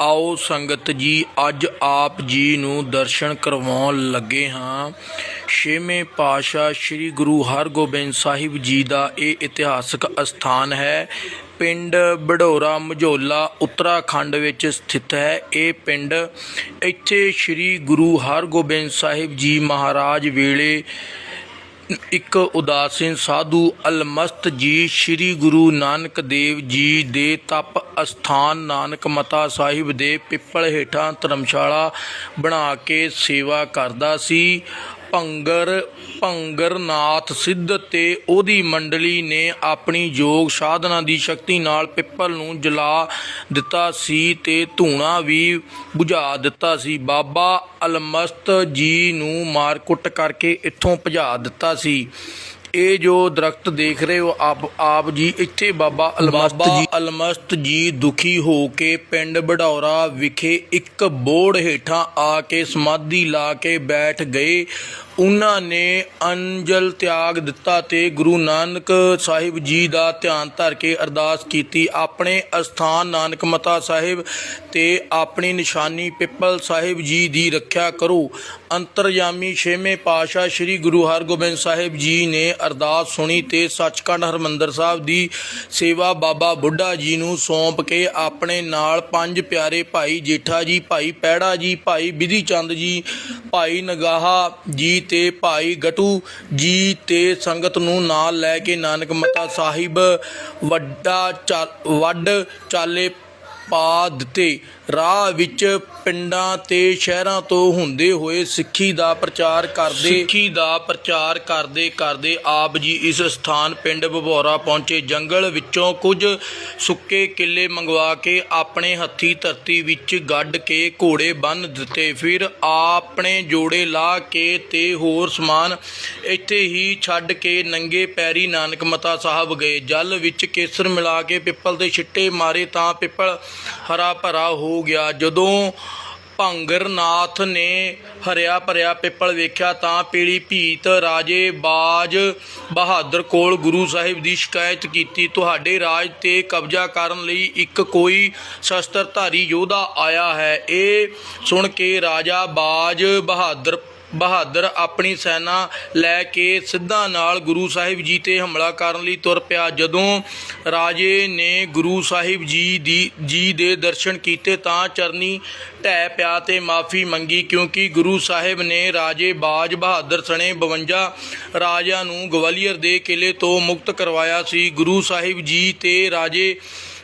ਆਓ ਸੰਗਤ ਜੀ, ਅੱਜ ਆਪ ਜੀ ਨੂੰ ਦਰਸ਼ਨ ਕਰਵਾਉਣ ਲੱਗੇ ਹਾਂ। ਛੇਵੇਂ ਪਾਤਸ਼ਾਹ ਸ੍ਰੀ ਗੁਰੂ ਹਰਗੋਬਿੰਦ ਸਾਹਿਬ ਜੀ ਦਾ ਇਹ ਇਤਿਹਾਸਕ ਅਸਥਾਨ ਹੈ। ਪਿੰਡ ਬਡੋਰਾ ਮਝੋਲਾ, ਉੱਤਰਾਖੰਡ ਵਿੱਚ ਸਥਿਤ ਹੈ। ਇਹ ਪਿੰਡ ਇੱਥੇ ਸ੍ਰੀ ਗੁਰੂ ਹਰਗੋਬਿੰਦ ਸਾਹਿਬ ਜੀ ਮਹਾਰਾਜ ਵੇਲੇ ਇੱਕ ਉਦਾਸੀਨ ਸਾਧੂ ਅਲਮਸਤ ਜੀ ਸ੍ਰੀ ਗੁਰੂ ਨਾਨਕ ਦੇਵ ਜੀ ਦੇ ਤਪ ਅਸਥਾਨ ਨਾਨਕ ਮਤਾ ਸਾਹਿਬ ਦੇ ਪਿੱਪਲ ਹੇਠਾਂ ਧਰਮਸ਼ਾਲਾ ਬਣਾ ਕੇ ਸੇਵਾ ਕਰਦਾ ਸੀ। ਭੰਗਰ ਭੰਗਰਨਾਥ ਸਿੱਧ ਤੇ ਉਹਦੀ ਮੰਡਲੀ ਨੇ ਆਪਣੀ ਯੋਗ ਸਾਧਨਾ ਦੀ ਸ਼ਕਤੀ ਨਾਲ ਪਿੱਪਲ ਨੂੰ ਜਲਾ ਦਿੱਤਾ ਸੀ ਤੇ ਧੂਣਾ ਵੀ ਬੁਝਾ ਦਿੱਤਾ ਸੀ। ਬਾਬਾ ਅਲਮਸਤ ਜੀ ਨੂੰ ਮਾਰ ਕੁੱਟ ਕਰਕੇ ਇੱਥੋਂ ਭਜਾ ਦਿੱਤਾ ਸੀ। ਇਹ ਜੋ ਦਰਖਤ ਦੇਖ ਰਹੇ ਹੋ ਆਪ ਆਪ ਜੀ ਇੱਥੇ ਬਾਬਾ ਅਲਮਸਤ ਜੀ। ਅਲਮਸਤ ਜੀ ਦੁਖੀ ਹੋ ਕੇ ਪਿੰਡ ਬਡੌਰਾ ਵਿਖੇ ਇੱਕ ਬੋੜ ਹੇਠਾਂ ਆ ਕੇ ਸਮਾਧੀ ਲਾ ਕੇ ਬੈਠ ਗਏ। ਉਹਨਾਂ ਨੇ ਅੰਜਲ ਤਿਆਗ ਦਿੱਤਾ ਤੇ ਗੁਰੂ ਨਾਨਕ ਸਾਹਿਬ ਜੀ ਦਾ ਧਿਆਨ ਧਰ ਕੇ ਅਰਦਾਸ ਕੀਤੀ। ਆਪਣੇ ਅਸਥਾਨ ਨਾਨਕ ਮਤਾ ਸਾਹਿਬ ਤੇ ਆਪਣੀ ਨਿਸ਼ਾਨੀ ਪਿੱਪਲ ਸਾਹਿਬ ਜੀ ਦੀ ਰੱਖਿਆ ਕਰੋ। ਅੰਤਰਯਾਮੀ ਛੇਵੇਂ ਪਾਤਸ਼ਾਹ ਸ੍ਰੀ ਗੁਰੂ ਹਰਗੋਬਿੰਦ ਸਾਹਿਬ ਜੀ ਨੇ ਅਰਦਾਸ ਸੁਣੀ ਤੇ ਸੱਚਖੰਡ ਹਰਮੰਦਰ ਸਾਹਿਬ ਦੀ ਸੇਵਾ ਬਾਬਾ ਬੁੱਢਾ ਜੀ ਨੂੰ ਸੌਂਪ ਕੇ ਆਪਣੇ ਨਾਲ ਪੰਜ ਪਿਆਰੇ ਭਾਈ ਜੇਠਾ ਜੀ, ਭਾਈ ਪੈੜਾ ਜੀ, ਭਾਈ ਵਿਧੀ ਚੰਦ ਜੀ, ਭਾਈ ਨਗਾਹਾ ਜੀ ਤੇ ਭਾਈ ਗਟੂ ਜੀ ਤੇ ਸੰਗਤ ਨੂੰ ਨਾਲ ਲੈ ਕੇ ਨਾਨਕ ਮਤਾ ਸਾਹਿਬ ਵੱਡਾ ਚਾ- ਵੱਡ ਚਾਲੇ ਪਾ ਦਿੱਤੇ। ਰਾਹ ਵਿੱਚ ਪਿੰਡਾਂ ਤੇ ਸ਼ਹਿਰਾਂ ਤੋਂ ਹੁੰਦੇ ਹੋਏ ਸਿੱਖੀ ਦਾ ਪ੍ਰਚਾਰ ਕਰਦੇ ਸਿੱਖੀ ਦਾ ਪ੍ਰਚਾਰ ਕਰਦੇ ਕਰਦੇ ਆਪ ਜੀ ਇਸ ਸਥਾਨ ਪਿੰਡ ਬਭੌਰਾ ਪਹੁੰਚੇ। ਜੰਗਲ ਵਿੱਚੋਂ ਕੁਝ ਸੁੱਕੇ ਕਿੱਲੇ ਮੰਗਵਾ ਕੇ ਆਪਣੇ ਹੱਥੀ ਧਰਤੀ ਵਿੱਚ ਗੱਡ ਕੇ ਘੋੜੇ ਬੰਨ ਦਿੱਤੇ। ਫਿਰ ਆਪਣੇ ਜੋੜੇ ਲਾ ਕੇ ਤੇ ਹੋਰ ਸਮਾਨ ਇੱਥੇ ਹੀ ਛੱਡ ਕੇ ਨੰਗੇ ਪੈਰੀ ਨਾਨਕ ਮਤਾ ਸਾਹਿਬ ਗਏ। ਜਲ ਵਿੱਚ ਕੇਸਰ ਮਿਲਾ ਕੇ ਪਿੱਪਲ ਦੇ ਛਿੱਟੇ ਮਾਰੇ ਤਾਂ ਪਿੱਪਲ ਹਰਾ ਭਰਾ ਹੋ ਹੋ ਗਿਆ। ਜਦੋਂ ਭੰਗਰਨਾਥ ਨੇ ਹਰਿਆ ਭਰਿਆ ਪਿੱਪਲ ਵੇਖਿਆ ਤਾਂ ਪੀਲੀ ਭੀਤ ਰਾਜੇ ਬਾਜ ਬਹਾਦਰ ਕੋਲ ਗੁਰੂ ਸਾਹਿਬ ਦੀ ਸ਼ਿਕਾਇਤ ਕੀਤੀ। ਤੁਹਾਡੇ ਰਾਜ ਤੇ ਕਬਜ਼ਾ ਕਰਨ ਲਈ ਇੱਕ ਕੋਈ ਸ਼ਸਤਰਧਾਰੀ ਯੋਧਾ ਆਇਆ ਹੈ। ਇਹ ਸੁਣ ਕੇ ਰਾਜਾ ਬਾਜ ਬਹਾਦਰ ਬਹਾਦਰ ਆਪਣੀ ਸੈਨਾ ਲੈ ਕੇ ਸਿੱਧਾ ਨਾਲ ਗੁਰੂ ਸਾਹਿਬ ਜੀ ਤੇ ਹਮਲਾ ਕਰਨ ਲਈ ਤੁਰ ਪਿਆ। ਜਦੋਂ ਰਾਜੇ ਨੇ ਗੁਰੂ ਸਾਹਿਬ ਜੀ ਦੀ, ਜੀ ਦੇ ਦਰਸ਼ਨ ਕੀਤੇ ਤਾਂ ਚਰਨੀ ਢਹਿ ਪਿਆ ਤੇ ਮਾਫੀ ਮੰਗੀ ਕਿਉਂਕਿ ਗੁਰੂ ਸਾਹਿਬ ਨੇ ਰਾਜੇ ਬਾਜ ਬਹਾਦਰ ਸਣੇ 52 ਰਾਜਿਆਂ ਨੂੰ ਗਵਾਲੀਅਰ ਦੇ ਕਿਲੇ ਤੋਂ ਮੁਕਤ ਕਰਵਾਇਆ ਸੀ। ਗੁਰੂ ਸਾਹਿਬ ਜੀ ਤੇ ਰਾਜੇ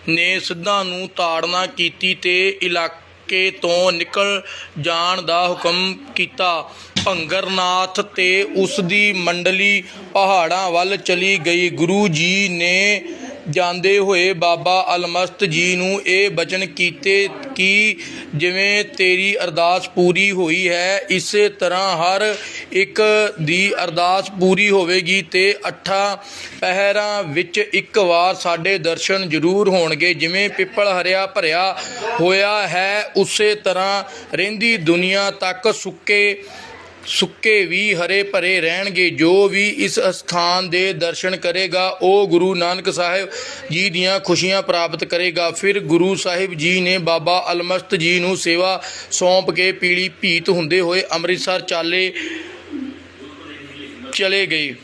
ਨੇ ਸਿੱਧਾਂ ਨੂੰ ਤਾੜਨਾ ਕੀਤੀ ਤੇ ਇਲਾਕੇ ਤੋਂ ਨਿਕਲ ਜਾਣ ਦਾ ਹੁਕਮ ਕੀਤਾ। ਭੰਗਰਨਾਥ ਤੇ ਉਸ ਦੀ ਮੰਡਲੀ ਪਹਾੜਾਂ ਵੱਲ ਚਲੀ ਗਈ। ਗੁਰੂ ਜੀ ਨੇ ਜਾਂਦੇ ਹੋਏ ਬਾਬਾ ਅਲਮਸਤ ਜੀ ਨੂੰ ਇਹ ਬਚਨ ਕੀਤੇ ਕਿ ਜਿਵੇਂ ਤੇਰੀ ਅਰਦਾਸ ਪੂਰੀ ਹੋਈ ਹੈ, ਇਸੇ ਤਰ੍ਹਾਂ ਹਰ ਇੱਕ ਦੀ ਅਰਦਾਸ ਪੂਰੀ ਹੋਵੇਗੀ ਤੇ ਅੱਠਾਂ ਪਹਿਰਾਂ ਵਿੱਚ ਇੱਕ ਵਾਰ ਸਾਡੇ ਦਰਸ਼ਨ ਜ਼ਰੂਰ ਹੋਣਗੇ। ਜਿਵੇਂ ਪਿੱਪਲ ਹਰਿਆ ਭਰਿਆ ਹੋਇਆ ਹੈ, ਉਸੇ ਤਰ੍ਹਾਂ ਰਹਿੰਦੀ ਦੁਨੀਆ ਤੱਕ ਸੁੱਕੇ ਸੁੱਕੇ ਵੀ ਹਰੇ ਭਰੇ ਰਹਿਣਗੇ, ਜੋ ਵੀ ਇਸ ਸਥਾਨ ਦੇ ਦਰਸ਼ਨ ਕਰੇਗਾ, ਉਹ ਗੁਰੂ ਨਾਨਕ ਸਾਹਿਬ ਜੀ ਦੀਆਂ ਖੁਸ਼ੀਆਂ ਪ੍ਰਾਪਤ ਕਰੇਗਾ। ਫਿਰ ਗੁਰੂ ਸਾਹਿਬ ਜੀ ਨੇ ਬਾਬਾ ਅਲਮਸਤ ਜੀ ਨੂੰ ਸੇਵਾ ਸੌਂਪ ਕੇ ਪੀਲੀ ਭੀਤ ਹੁੰਦੇ ਹੋਏ ਅੰਮ੍ਰਿਤਸਰ ਚਾਲੇ ਚਲੇ ਗਏ।